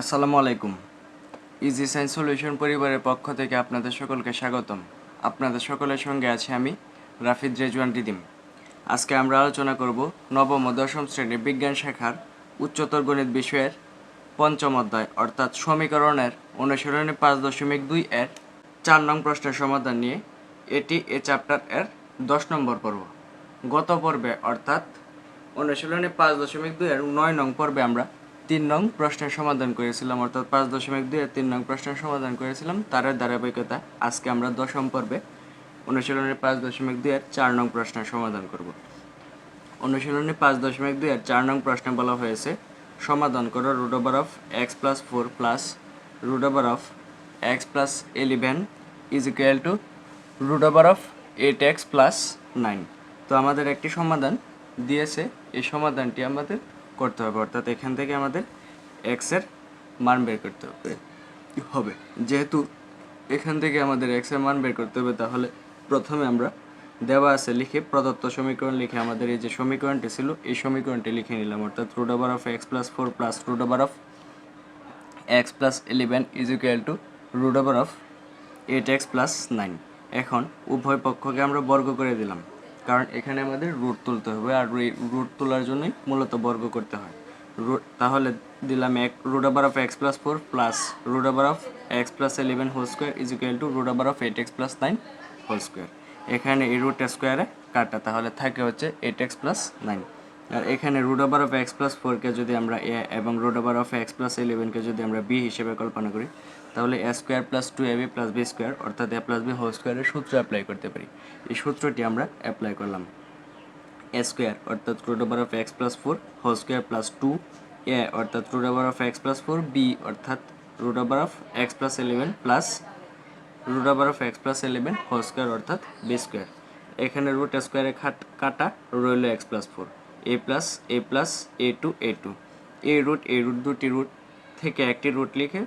আসসালামু আলাইকুম। Easy science solution পরিবারের পক্ষ থেকে আপনাদের সকলকে স্বাগতম। আপনাদের সকলের সঙ্গে আছি আমি রাফিদ রেজওয়ান রিদিম আজকে আমরা আলোচনা করব নবম ও দশম শ্রেণির বিজ্ঞান শাখার উচ্চতর গণিত বিষয়ের পঞ্চম অধ্যায়, অর্থাৎ সমীকরণের অনুসরণে পাঁচ দশমিক দুই এর চার নং প্রশ্নের সমাধান নিয়ে এটি এ চ্যাপ্টার এর দশ নম্বর পর্ব। গত পর্বে, অর্থাৎ অনুশীলনে পাঁচ দশমিক দুই এর নয় নং পর্বে আমরা তিন নং প্রশ্নের সমাধান করেছিলাম, অর্থাৎ পাঁচ দশমিক দুই তিন নং প্রশ্নের সমাধান করেছিলাম তার ধারাবাহিকতা। আজকে আমরা দশম পর্বে অনুশীলনের পাঁচ দশমিক দুই এর চার নং প্রশ্নের সমাধান করব। অনুশীলনে পাঁচ দশমিক দুই এর চার নং প্রশ্নে বলা হয়েছে, সমাধান করো root over of x plus four plus root over of x plus eleven is equal to root over of eight x plus nine তো আমাদের একটি সমাধান দিয়েছে, এই সমাধানটি আমাদের করতে হবে অর্থাৎ এখান থেকে আমাদের এক্সের মান বের করতে হবে। হবে। যেহেতু এখান থেকে আমাদের এক্সের মান বের করতে হবে তাহলে প্রথমে আমরা দেওয়া আছে লিখে প্রদত্ত সমীকরণ লিখে আমাদের এই যে সমীকরণটি ছিল এই সমীকরণটি লিখে নিলাম অর্থাৎ root over of x plus four plus root over of x plus eleven is equal to root over of eight x plus nine এখন উভয় পক্ষকে আমরা বর্গ করে দিলাম। কারণ এখানে আমাদের রুট তুলতে হবে আর রুট তোলার জন্যই মূলত বর্গ করতে হয়। রুট তাহলে দিলাম এক root over of x plus four plus root over of x plus eleven whole square is equal to root over of eight x plus nine whole square এখানে এই রুট স্কোয়ারে কাটা, তাহলে থাকে হচ্ছে এইট এক্স প্লাস নাইন আর এখানে root over of x plus ফোরকে যদি আমরা এ এবং root over of x plus ইলেভেনকে যদি আমরা বি হিসেবে কল্পনা করি, তাহলে A square plus two A B plus B square অর্থাৎ এ প্লাস বি হোল স্কোয়ারের সূত্র অ্যাপ্লাই করতে পারি। এই সূত্রটি আমরা অ্যাপ্লাই করলাম। এ স্কোয়ার অর্থাৎ root over of x plus four whole square plus two A অর্থাৎ root over of x plus four B অর্থাৎ root over of x plus eleven plus root over of x plus eleven whole square অর্থাৎ B square এখানে root স্কোয়ারে কাটা রইল x plus four A plus A plus A two A two এই root এই root দুটি root থেকে একটি রুট লিখে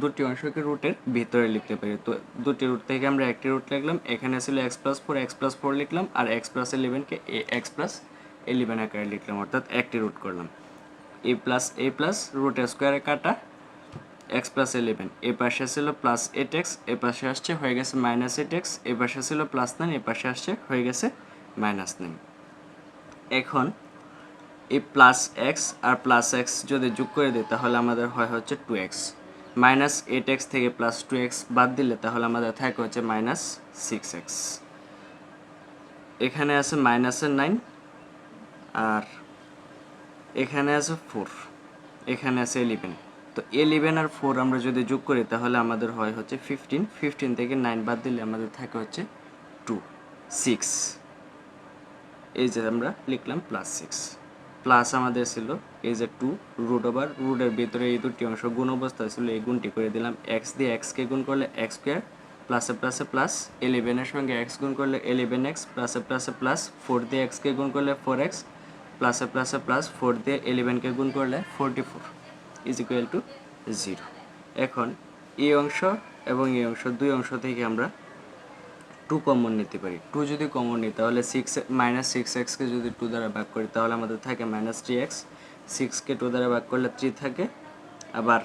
দুটি অংশকে রুটের ভিতরে লিখতে পারি। তো দুটি রুট থেকে আমরা একটি রুট লিখলাম, এখানে ছিল x plus four x plus four লিখলাম, আর এক্স প্লাস ইলেভেনকে এ এক্স প্লাস ইলেভেন আকারে লিখলাম, অর্থাৎ একটি রুট করলাম। A plus A plus root স্কোয়ারে কাটা এক্স প্লাস ইলেভেন এ পাশে ছিল প্লাস এইট এক্স এ পাশে আসছে, হয়ে গেছে মাইনাস এইট এক্স এ পাশে ছিল প্লাস নাইন এ পাশে আসছে, হয়ে গেছে মাইনাস নাইন এখন এই প্লাস এক্স আর প্লাস এক্স যদি যোগ করে দিই, তাহলে আমাদের হয় হচ্ছে two x. Minus eight x থেকে প্লাস টু এক্স বাদ দিলে, তাহলে আমাদের থাকে হচ্ছে মাইনাস সিক্স এক্স। এখানে আছে মাইনাসের নাইন আর এখানে আছে ফোর, এখানে আছে ইলেভেন। তো ইলেভেন আর ফোর আমরা যদি যোগ করি, তাহলে আমাদের হয় হচ্ছে ফিফটিন। ফিফটিন থেকে নাইন বাদ দিলে আমাদের থাকে হচ্ছে টু, সিক্স। এই যে আমরা লিখলাম প্লাস সিক্স। প্লাস আমাদের ছিল এই যে টু রুট ওভার রুটের ভিতরে এই দুটি অংশ গুণ অবস্থা ছিল, এই গুণটি করে দিলাম এক্স দিয়ে এক্সকে গুণ করলে এক্স স্কোয়ার প্লাসে প্লাসে প্লাস ইলেভেনের সঙ্গে এক্স গুণ করলে ইলেভেন এক্স প্লাসে প্লাসে প্লাস ফোর দিয়ে এক্সকে গুণ করলে ফোর এক্স প্লাসে প্লাসে প্লাস ফোর দিয়ে ইলেভেনকে গুণ করলে forty four is equal to zero এখন এই অংশ এবং এই অংশ দুই অংশ থেকে আমরা টু কমন নিতে পারি। টু যদি কমন নিই, তাহলে সিক্স মাইনাস সিক্স এক্সকে যদি টু দ্বারা ভাগ করি, তাহলে আমাদের থাকে মাইনাস থ্রি এক্স সিক্সকে টু দ্বারা ভাগ করলে থ্রি থাকে। আবার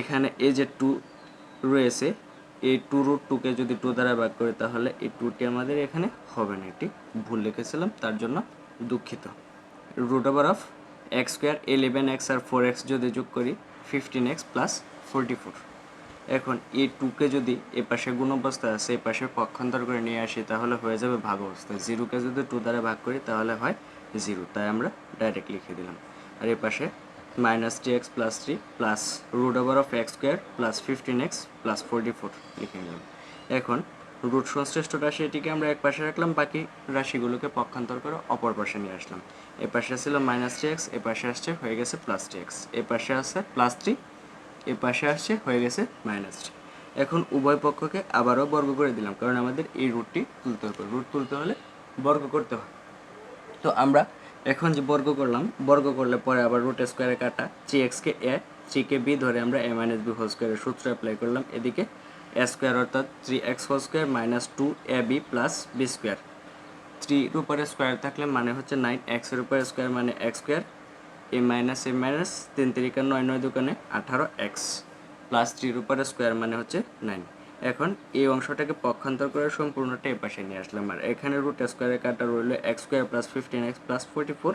এখানে এই যে টু রয়েছে, এই টু রুট টুকে যদি টু দ্বারা ভাগ করি, তাহলে এই টুটি আমাদের এখানে হবে না। এটি ভুল লিখেছিলাম, তার জন্য দুঃখিত। Root over of x square eleven x R four x যদি যোগ করি fifteen x plus forty four এখন এ টুকে যদি এ পাশে গুণ অবস্থায় আছে এই পাশে পক্ষান্তর করে নিয়ে আসি, তাহলে হয়ে যাবে ভাগ অবস্থায় জিরোকে যদি টু দ্বারা ভাগ করি, তাহলে হয় জিরো তাই আমরা ডাইরেক্ট লিখে দিলাম। আর এই পাশে minus three x plus three plus root over of x square plus fifteen x plus forty four লিখে নিলাম। এখন রুট সংশ্লিষ্ট রাশি এটিকে আমরা এক পাশে রাখলাম, বাকি রাশিগুলোকে পক্ষান্তর করে অপর পাশে নিয়ে আসলাম। এ পাশে ছিল মাইনাস থ্রি এক্স এ পাশে আসছে, হয়ে গেছে প্লাস থ্রি এক্স এ পাশে আছে প্লাস থ্রি এ পাশে আসছে, হয়ে গেছে মাইনাস এখন উভয় পক্ষকে আবারও বর্গ করে দিলাম, কারণ আমাদের এই রুটটি তুলতে হবে। রুট তুলতে হলে বর্গ করতে হয়। তো আমরা এখন যে বর্গ করলাম, বর্গ করলে পরে আবার রুট স্কোয়ারে কাটা। থ্রি এক্সকে এ থ্রিকে বি ধরে আমরা এ মাইনাস বি হোল স্কোয়ারের সূত্র অ্যাপ্লাই করলাম। এদিকে এ স্কোয়ার অর্থাৎ three x whole square minus two A B plus B square থ্রির উপরে স্কোয়ার থাকলে মানে হচ্ছে নাইন এক্সের উপরে স্কোয়ার মানে x square A minus A minus তিন তিরিকা নয় নয় দোকানে আঠারো এক্স প্লাস থ্রির উপরে স্কোয়ার মানে হচ্ছে নাইন এখন এই অংশটাকে পক্ষান্তর করে সম্পূর্ণটা এ পাশে নিয়ে আসলাম। আর এখানে রুট স্কোয়ারের কাটা রইল x square plus fifteen x plus forty four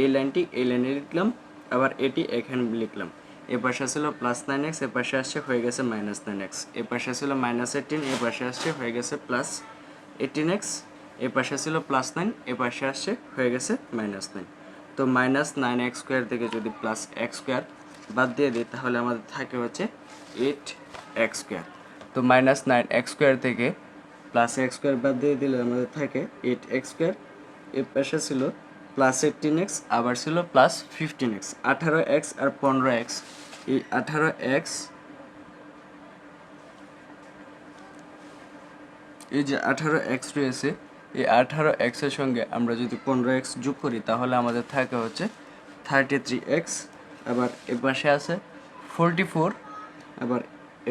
এই লাইনটি এই লাইনে লিখলাম, আবার এটি এখানে লিখলাম। এ পাশে ছিল প্লাস নাইন এক্স এ পাশে আসছে, হয়ে গেছে মাইনাস নাইন এক্স এ পাশে ছিল মাইনাস এইটিন এ পাশে আসছে, হয়ে গেছে প্লাস এইটিন এক্স এ পাশে ছিল প্লাস নাইন এ পাশে আসছে, হয়ে গেছে মাইনাস নাইন তো মাইনাস নাইন এক্স স্কোয়ার থেকে যদি প্লাস এক্স স্কোয়ার বাদ দিয়ে দিই, তাহলে আমাদের থাকে হচ্ছে এইট এক্স স্কোয়ার তো মাইনাস নাইন এক্স স্কোয়ার থেকে প্লাস এক্স স্কোয়ার বাদ দিয়ে দিলে আমাদের থাকে এইট এক্স স্কোয়ার এর পাশে ছিল প্লাস এইটিন এক্স আবার ছিল প্লাস ফিফটিন এক্স আঠারো এক্স আর পনেরো এক্স এই আঠারো এক্স এই যে আঠারো এক্স রয়েছে এই আঠারো এক্সের সঙ্গে আমরা যদি পনেরো এক্স যোগ করি, তাহলে আমাদের থাকে হচ্ছে থার্টি থ্রি এক্স আবার এ পাশে আছে ফোরটি ফোর আবার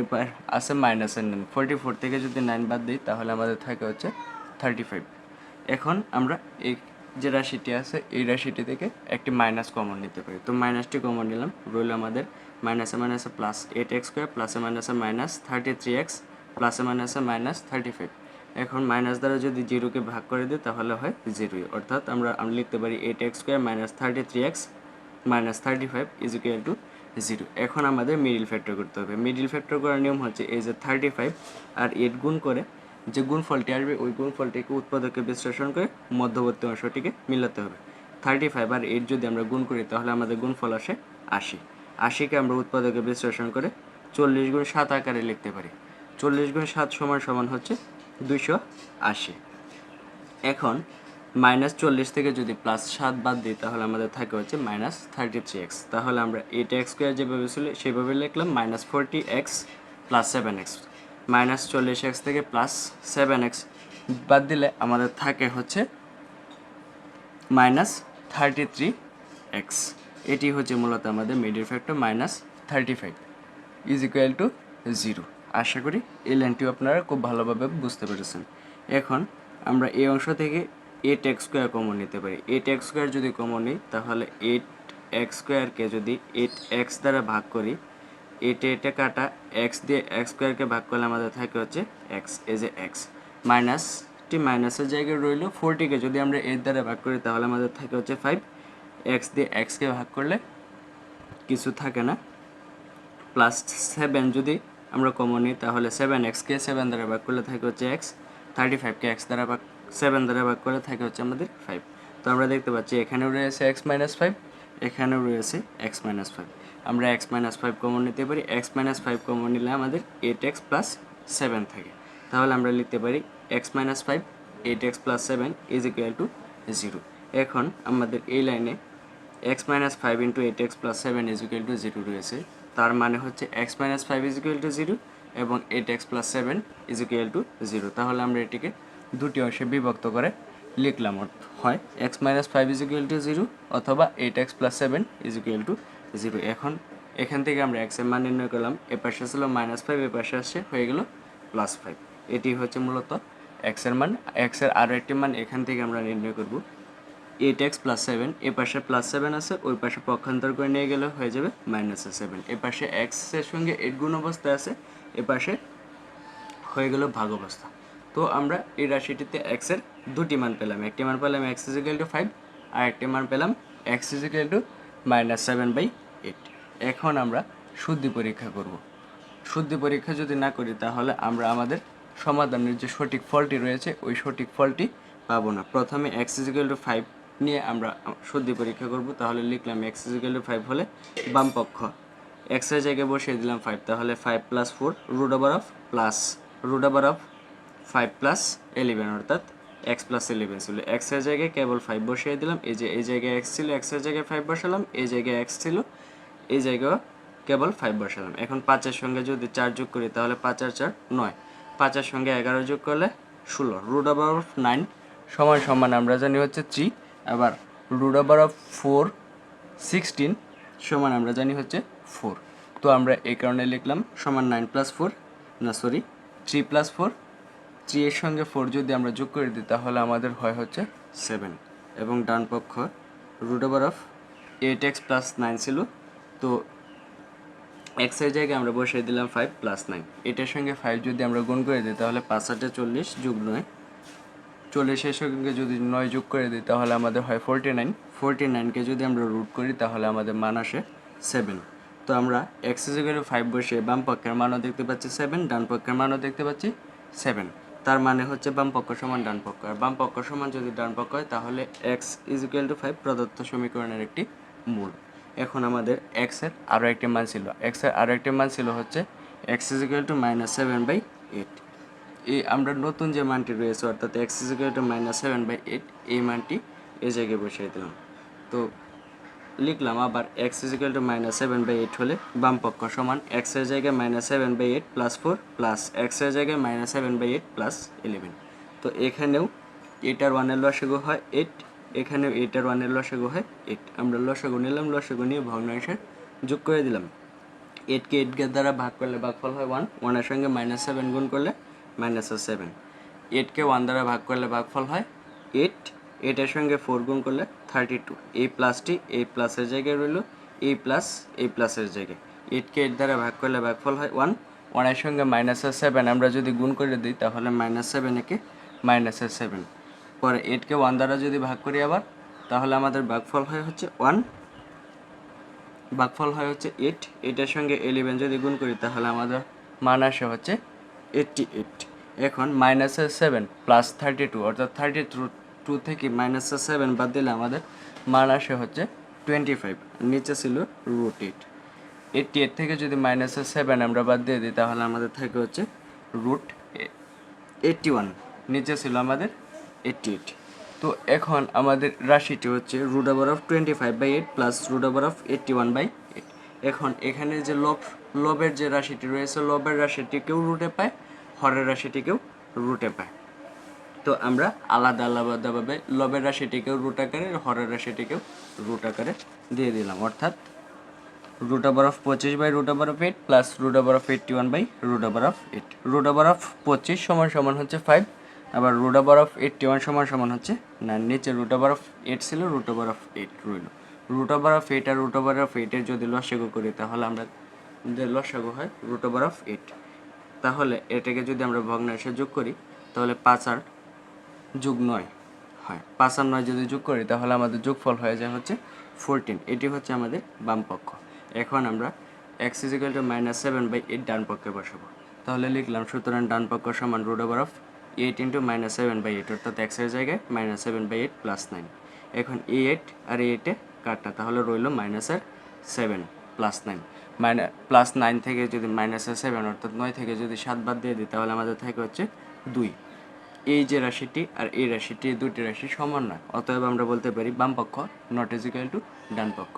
এবার আছে মাইনাসের নাইন ফোরটি ফোর থেকে যদি নাইন বাদ দিই, তাহলে আমাদের থাকে হচ্ছে থার্টি ফাইভ এখন আমরা এই যে রাশিটি আছে, এই রাশিটি থেকে একটি মাইনাস কমন নিতে পারি। তো মাইনাসটি কমন নিলাম, রইল আমাদের মাইনাসে মাইনাসে প্লাস এইট এক্স স্কোয়ার প্লাসে মাইনাসে মাইনাস থার্টি থ্রি এক্স প্লাসে মাইনাসে মাইনাস থার্টি ফাইভ এখন মাইনাস দ্বারা যদি জিরোকে ভাগ করে দিই, তাহলে হয় জিরোই অর্থাৎ আমরা আমরা লিখতে পারি eight x square minus thirty three x minus thirty five is equal to zero এখন আমাদের মিডিল ফ্যাক্টর করতে হবে। মিডিল ফ্যাক্টর করার নিয়ম হচ্ছে এই যে থার্টি ফাইভ আর এইট গুণ করে যে গুণফলটি আসবে, ওই গুণফলটিকে উৎপাদকে বিশ্লেষণ করে মধ্যবর্তী অংশটিকে মিলাতে হবে। থার্টি ফাইভ আর এইট যদি আমরা গুণ করি, তাহলে আমাদের গুণফল আসে আশি। আশিকে আমরা উৎপাদকে বিশ্লেষণ করে চল্লিশ গুণ সাত আকারে লিখতে পারি। চল্লিশ গুণ সাত সমান সমান হচ্ছে দুইশো আশি। এখন মাইনাস চল্লিশ থেকে যদি প্লাস সাত বাদ দিই, তাহলে আমাদের থাকে হচ্ছে মাইনাস থার্টি থ্রি এক্স তাহলে আমরা এইট এক্স স্কোয়ার যেভাবে ছিল, সেভাবে লিখলাম minus forty x plus seven x minus চল্লিশ এক্স থেকে প্লাস সেভেন এক্স বাদ দিলে আমাদের থাকে হচ্ছে মাইনাস থার্টি থ্রি এক্স এটি হচ্ছে মূলত আমাদের middle factor minus thirty five is equal to zero আশা করি এই লাইনটিও আপনারা খুব ভালোভাবে বুঝতে পেরেছেন। এখন আমরা এই অংশ থেকে এইট এক্স স্কোয়ার কমন নিতে পারি। এইট এক্স স্কোয়ার যদি কমন নিই, তাহলে এইট এক্স স্কোয়ারকে যদি এইট এক্স দ্বারা ভাগ করি এইটে এটা কাটা এক্স দিয়ে এক্স স্কোয়ারকে ভাগ করলে আমাদের থাকে হচ্ছে এক্স এজ এ এক্স মাইনাসটি মাইনাসের জায়গায় রইল ফোরটিকে যদি আমরা এর দ্বারা ভাগ করি, তাহলে আমাদের থাকে হচ্ছে ফাইভ এক্স দিয়ে এক্সকে ভাগ করলে কিছু থাকে না। প্লাস সেভেন যদি আমরা কমন নিই, তাহলে সেভেন এক্সকে সেভেন দ্বারা ভাগ করলে থাকে হচ্ছে এক্স থার্টি ফাইভকে এক্স দ্বারা ভাগ সেভেন দ্বারা ভাগ করলে থাকে হচ্ছে আমাদের ফাইভ তো আমরা দেখতে পাচ্ছি, এখানেও রয়েছে এক্স মাইনাস ফাইভ এখানেও রয়েছে এক্স মাইনাস ফাইভ আমরা এক্স মাইনাস ফাইভ কমন নিতে পারি এক্স মাইনাস ফাইভ কমন নিলে আমাদের এইট এক্স প্লাস সেভেন থাকে। তাহলে আমরা লিখতে পারি x minus five eight x plus seven is equal to zero এখন আমাদের এই লাইনে x minus five into eight x plus seven is equal to zero রয়েছে। তার মানে হচ্ছে x minus five is equal to zero এবং eight x plus seven is equal to zero. তাহলে আমরা এটিকে দুটি অংশে বিভক্ত করে লিখলাম, হয় x minus five is equal to zero অথবা eight x plus seven is equal to zero. এখন এখান থেকে আমরা এক্সের মান নির্ণয় করলাম, এ পাশে ছিল মাইনাস ফাইভ, এ পাশে আসছে হয়ে গেল প্লাস ফাইভ। এটি হচ্ছে মূলত এক্সের মান এক্সের আরও একটি মান এখান থেকে আমরা নির্ণয় করব। এইট এক্স প্লাস সেভেন এ পাশে প্লাস সেভেন আছে, ওই পাশে পক্ষান্তর করে নিয়ে গেলে হয়ে যাবে মাইনাসে সেভেন এ পাশে এক্সের সঙ্গে এইট গুণ অবস্থায় আছে, এ পাশে হয়ে গেল ভাগ অবস্থা। তো আমরা এই রাশিটিতে এক্সের দুটি মান পেলাম, একটি মান পেলাম x is equal to five আর একটি মান পেলাম x is equal to minus seven by eight এখন আমরা শুদ্ধি পরীক্ষা করব। শুদ্ধি পরীক্ষা যদি না করি, তাহলে আমরা আমাদের সমাধানের যে সঠিক ফলটি রয়েছে, ওই সঠিক ফলটি পাবো না। প্রথমে এক্স ইজিক্যাল টু ফাইভ নিয়ে আমরা শুদ্ধি পরীক্ষা করব। তাহলে লিখলাম এক্স ইজিক্যাল ফাইভ হলে বাম পক্ষ। এক্সের জায়গায় বসিয়ে দিলাম ফাইভ তাহলে five plus four root over of plus root over of five plus eleven অর্থাৎ এক্স প্লাস ইলেভেন ছিল। এক্সের জায়গায় কেবল ফাইভ বসিয়ে দিলাম। এই যে, এই জায়গায় এক্স ছিল এক্সের জায়গায় ফাইভ বসালাম। এই জায়গায় এক্স ছিল, এই জায়গায় কেবল ফাইভ বসালাম। এখন পাঁচের সঙ্গে যদি চার যোগ করি, তাহলে পাঁচ আর চার নয়। পাঁচের সঙ্গে এগারো যোগ করলে ষোলো। রুট ওভার অফ নাইন সমান সমান আমরা জানি হচ্ছে থ্রি আবার root over of four sixteen সমান আমরা জানি হচ্ছে ফোর তো আমরা এই কারণে লিখলাম সমান নাইন প্লাস ফোর না sorry three plus four three এর সঙ্গে ফোর যদি আমরা যোগ করে দিই, তাহলে আমাদের হয় হচ্ছে সেভেন এবং ডান পক্ষ root over of eight x plus nine ছিল। তো এক্সের জায়গায় আমরা বসিয়ে দিলাম ফাইভ প্লাস নাইন এটার সঙ্গে ফাইভ যদি আমরা গুণ করে দিই, তাহলে পাঁচ আটে চল্লিশ যুগ নয়। চল্লিশের সঙ্গে যদি নয় যোগ করে দিই, তাহলে আমাদের হয় ফোরটি নাইন ফোরটি নাইনকে যদি আমরা রুট করি, তাহলে আমাদের মান আসে সেভেন তো আমরা এক্স ইজিক্যাল ফাইভ বসে বাম পক্ষের মানও দেখতে পাচ্ছি সেভেন ডান পক্ষের মানও দেখতে পাচ্ছি সেভেন তার মানে হচ্ছে বাম পক্ষ সমান ডান পক্ষ। আর বাম পক্ষ সমান যদি ডান পক্ষ হয়, তাহলে এক্স ইজিক্যাল টু ফাইভ প্রদত্ত সমীকরণের একটি মূল। এখন আমাদের এক্সের আরও একটি মান ছিল। এক্সের আরও একটি মান ছিল হচ্ছে x is equal to minus seven by eight এই আমরা নতুন যে মানটি রয়েছে, অর্থাৎ x is equal to minus seven by eight এই মানটি এই জায়গায় বসিয়ে দিলাম। তো লিখলাম আবার x is equal to minus seven by eight হলে বামপক্ষ সমান এক্সের জায়গায় minus seven by eight plus four plus এক্সের জায়গায় minus seven by eight plus eleven তো এখানেও এটার ওয়ানের লসাগু হয় এইট এখানেও এটার ওয়ানের লসাগু হয় এইট আমরা লসাগু নিলাম, লসাগু নিয়ে ভগ্নাংশের যোগ করে দিলাম। এইটকে এইটকে দ্বারা ভাগ করলে ভাগফল হয় ওয়ান ওয়ানের সঙ্গে মাইনাস সেভেন গুণ করলে মাইনাস সেভেন এইটকে ওয়ান দ্বারা ভাগ করলে ভাগফল হয় এইট এইটের সঙ্গে ফোর গুণ করলে থার্টি টু এই প্লাসটি এই প্লাসের জায়গায় রইল এই প্লাস এই প্লাসের জায়গায়। এইটকে এইট দ্বারা ভাগ করলে ভাগফল হয় ওয়ান ওয়ানের সঙ্গে মাইনাসের সেভেন আমরা যদি গুণ করে দিই, তাহলে মাইনাস সেভেন একে মাইনাসের সেভেন পরে এইটকে ওয়ান দ্বারা যদি ভাগ করি আবার, তাহলে আমাদের ভাগফল হয় হচ্ছে ওয়ান ভাগফল হয় হচ্ছে এইট এইটার সঙ্গে ইলেভেন যদি গুণ করি, তাহলে আমাদের মান আসে হচ্ছে এইটটি এইট এখন মাইনাসের সেভেন প্লাস থার্টি টু অর্থাৎ থার্টি টু টু থেকে মাইনাসের সেভেন বাদ দিলে আমাদের মান আসে হচ্ছে টোয়েন্টি ফাইভ নিচে ছিল রুট এইট এইটটি এইট থেকে যদি মাইনাসের সেভেন আমরা বাদ দিয়ে দিই, তাহলে আমাদের থাকে হচ্ছে রুট এইটটি ওয়ান নিচে ছিল আমাদের এইটটি এইট তো এখন আমাদের রাশিটি হচ্ছে root over of twenty five by eight plus root over of eighty one by eight এখন এখানে যে লোভ লবের যে রাশিটি রয়েছে লবের রাশিটিকেও রুটে পায়, হরের রাশিটিকেও রুটে পায়। তো আমরা আলাদা আলাদাভাবে লবের রাশিটিকেও রুট আকারে, হরের রাশিটিকেও রুট আকারে দিয়ে দিলাম। অর্থাৎ রুট ওভার অফ পঁচিশ by root over of eight plus root over of eighty one by root over of eight root over of পঁচিশ সমান সমান হচ্ছে ফাইভ আবার root over of eighty one সমান সমান হচ্ছে না নিচে রুট ওভার অফ এইট ছিল রুট ওভার অফ এইট রইল। রুট ওভার অফ এইট আর রুট ওভার অফ এইটের যদি লসাগু করি, তাহলে আমরা লসাগু হয় রুট ওভার অফ এইট তাহলে এটাকে যদি আমরা ভগ্নাংশে যোগ করি, তাহলে পাঁচ আর যোগ নয় হয়। পাঁচ আর নয় যদি যোগ করি, তাহলে আমাদের যোগফল হয়ে যায় হচ্ছে ফোরটিন এটি হচ্ছে আমাদের বাম পক্ষ। এখন আমরা x is equal to minus seven by eight ডান পক্ষে বসাবো। তাহলে লিখলাম, সুতরাং ডান পক্ষ সমান root over of eight into minus seven by eight অর্থাৎ এক্সের জায়গায় minus seven by eight plus nine এখন এই এইট আর এইটে কাটটা তাহলে রইল মাইনাসের seven plus nine minus plus nine থেকে যদি মাইনাসের সেভেন অর্থাৎ নয় থেকে যদি সাত বাদ দিয়ে দিই, তাহলে আমাদের থাকে হচ্ছে দুই। এই যে রাশিটি আর এই রাশিটি দুটি রাশি সমান নয়, অতএব আমরা বলতে পারি বাম পক্ষ নট ইজিক্যাল টু ডান পক্ষ।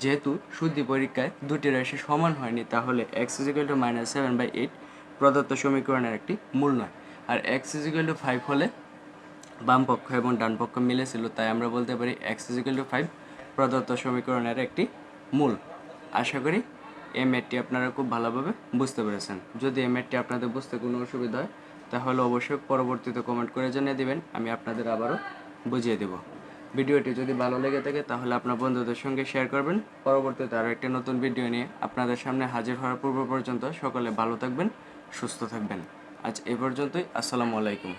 যেহেতু শুদ্ধি পরীক্ষায় দুটি রাশি সমান হয়নি, তাহলে x is equal to minus seven by eight প্রদত্ত সমীকরণের একটি মূল নয়। আর x is equal to five হলে বামপক্ষ এবং ডানপক্ষ মিলেছিল, তাই আমরা বলতে পারি এক্স ইজিক্যাল টু ফাইভ প্রদত্ত সমীকরণের একটি মূল। আশা করি এই ম্যাটটি আপনারা খুব ভালোভাবে বুঝতে পেরেছেন। যদি এই ম্যাটটি আপনাদের বুঝতে কোনো অসুবিধা হয়, তাহলে অবশ্যই পরবর্তীতে কমেন্ট করে জানিয়ে দেবেন, আমি আপনাদের আবারও বুঝিয়ে দেব। ভিডিওটি যদি ভালো লেগে থাকে, তাহলে আপনার বন্ধুদের সঙ্গে শেয়ার করবেন। পরবর্তীতে আরও একটি নতুন ভিডিও নিয়ে আপনাদের সামনে হাজির হওয়ার পূর্ব পর্যন্ত সকলে ভালো থাকবেন, সুস্থ থাকবেন। আজ এ পর্যন্তই, আসসালামু আলাইকুম।